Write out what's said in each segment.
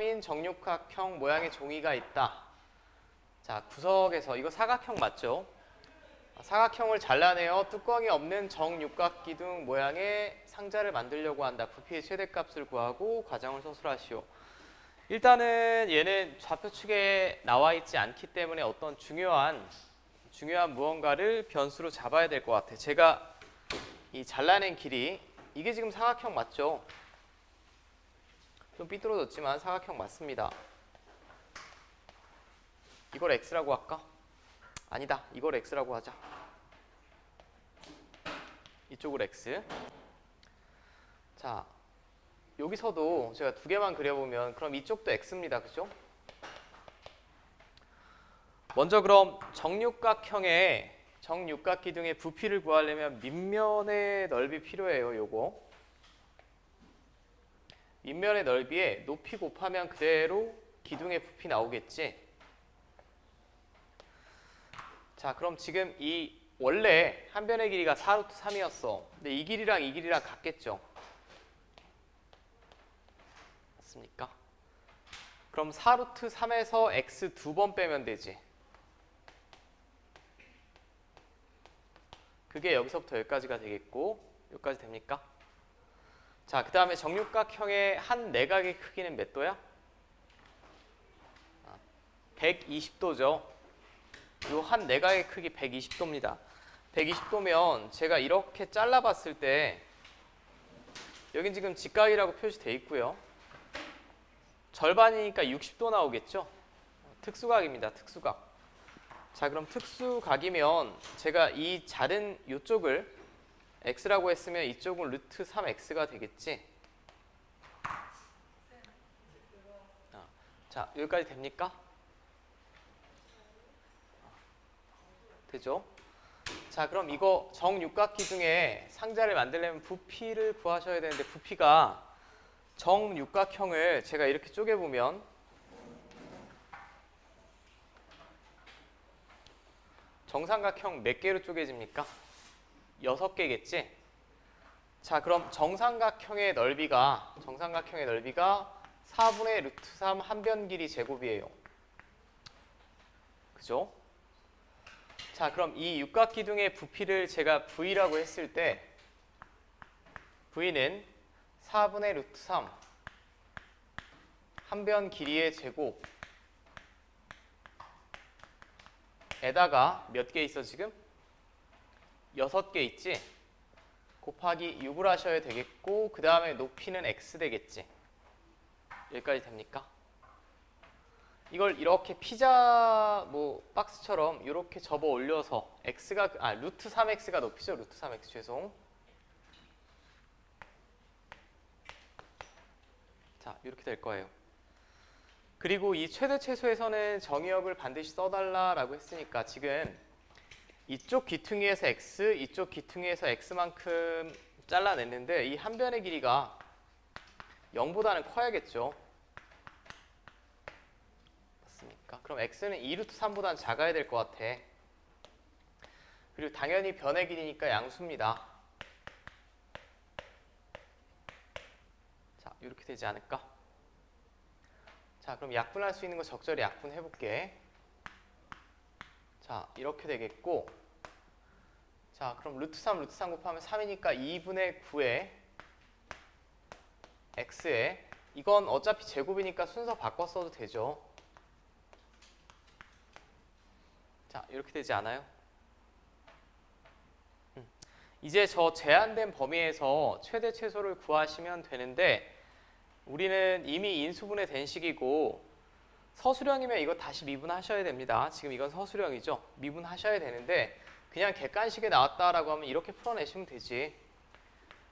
3인 정육각형 모양의 종이가 있다. 자, 구석에서 이거 사각형 맞죠? 사각형을 잘라내어 뚜껑이 없는 정육각 기둥 모양의 상자를 만들려고 한다. 부피의 최대값을 구하고 과정을 서술하시오. 일단은 얘는 좌표축에 나와 있지 않기 때문에 어떤 중요한 중요한 무언가를 변수로 잡아야 될 것 같아. 제가 이 잘라낸 길이 이게 지금 사각형 맞죠? 좀 삐뚤어졌지만 사각형 맞습니다. 이걸 x라고 할까? 아니다. 이걸 x라고 하자. 이쪽을 x. 자, 여기서도 제가 두 개만 그려보면 그럼 이쪽도 x입니다. 그죠? 먼저 그럼 정육각형의 정육각 기둥의 부피를 구하려면 밑면의 넓이 필요해요. 요거. 밑면의 넓이에 높이 곱하면 그대로 기둥의 부피 나오겠지. 자, 그럼 지금 이 원래 한 변의 길이가 4루트 3이었어. 근데 이 길이랑 이 길이랑 같겠죠. 맞습니까? 그럼 4루트 3에서 x 두 번 빼면 되지. 그게 여기서부터 여기까지가 되겠고 여기까지 됩니까? 자, 그 다음에 정육각형의 한 내각의 크기는 몇 도야? 120도죠. 요한 내각의 크기 120도입니다. 120도면 제가 이렇게 잘라봤을 때 여긴 지금 직각이라고 표시돼 있고요. 절반이니까 60도 나오겠죠? 특수각입니다. 특수각. 자, 그럼 특수각이면 제가 이 자른 이쪽을 x라고 했으면 이쪽은 루트 3x가 되겠지? 아, 자, 여기까지 됩니까? 되죠? 자, 그럼 이거 정육각 기둥에 상자를 만들려면 부피를 구하셔야 되는데 부피가 정육각형을 제가 이렇게 쪼개보면 정삼각형 몇 개로 쪼개집니까? 여섯 개겠지? 자, 그럼 정삼각형의 넓이가 정삼각형의 넓이가 4분의 루트 3 한 변 길이 제곱이에요. 그죠? 자, 그럼 이 육각 기둥의 부피를 제가 V라고 했을 때 V는 4분의 루트 3 한 변 길이의 제곱 에다가 몇 개 있어 지금? 여섯 개 있지? 곱하기 6을 하셔야 되겠고 그 다음에 높이는 x 되겠지 여기까지 됩니까? 이걸 이렇게 피자 뭐 박스처럼 이렇게 접어 올려서 x가 아 루트 3x가 높이죠 루트 3x 죄송 자 이렇게 될 거예요 그리고 이 최대 최소에서는 정의역을 반드시 써달라라고 했으니까 지금 이쪽 기퉁이에서 x, 이쪽 기퉁이에서 x만큼 잘라냈는데 이 한 변의 길이가 0보다는 커야겠죠. 맞습니까? 그럼 x는 2루트 3보다는 작아야 될 것 같아. 그리고 당연히 변의 길이니까 양수입니다. 자, 이렇게 되지 않을까? 자, 그럼 약분할 수 있는 거 적절히 약분해 볼게. 자, 이렇게 되겠고. 자, 그럼 루트 3, 루트 3 곱하면 3이니까 2분의 9에 x에 이건 어차피 제곱이니까 순서 바꿔 써도 되죠. 자, 이렇게 되지 않아요? 음. 이제 저 제한된 범위에서 최대 최소를 구하시면 되는데 우리는 이미 인수분해 된 식이고 서술형이면 이거 다시 미분하셔야 됩니다. 지금 이건 서술형이죠. 미분하셔야 되는데 그냥 객관식에 나왔다라고 하면 이렇게 풀어내시면 되지.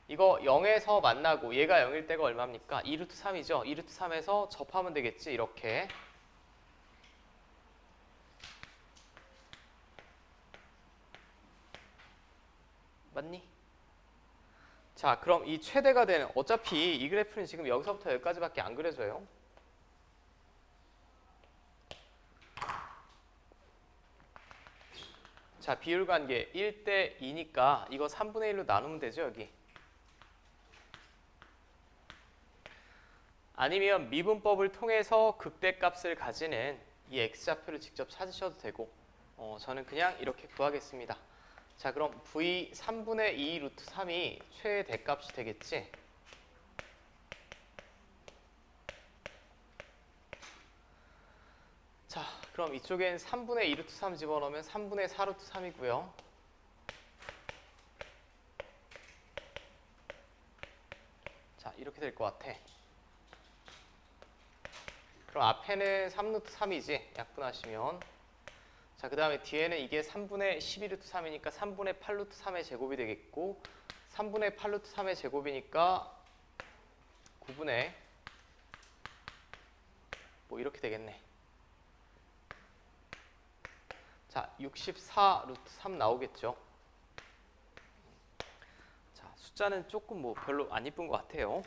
이거 0에서 만나고 얘가 0일 때가 얼마입니까? 2루트 3이죠. 2루트 3에서 접하면 되겠지. 이렇게. 맞니? 자, 그럼 이 최대가 되는 어차피 이 그래프는 지금 여기서부터 여기까지밖에 안 그려져요. 자, 비율 관계 1대 2니까 이거 3분의 1로 나누면 되죠, 여기. 아니면 미분법을 통해서 극대값을 가지는 이 x좌표를 직접 찾으셔도 되고 어, 저는 그냥 이렇게 구하겠습니다. 자 그럼 v 3분의 2 루트 3이 최대값이 되겠지? 자 그럼 이쪽엔 3분의 2 루트 3 집어넣으면 3분의 4 루트 3이고요. 자 이렇게 될 것 같아. 그럼 앞에는 3루트 3이지 약분하시면 자 그 다음에 뒤에는 이게 3분의 12루트 3이니까 3분의 8루트 3의 제곱이 되겠고 3분의 8루트 3의 제곱이니까 9분의 뭐 이렇게 되겠네 자 64 루트 3 나오겠죠? 자 숫자는 조금 뭐 별로 안 이쁜 것 같아요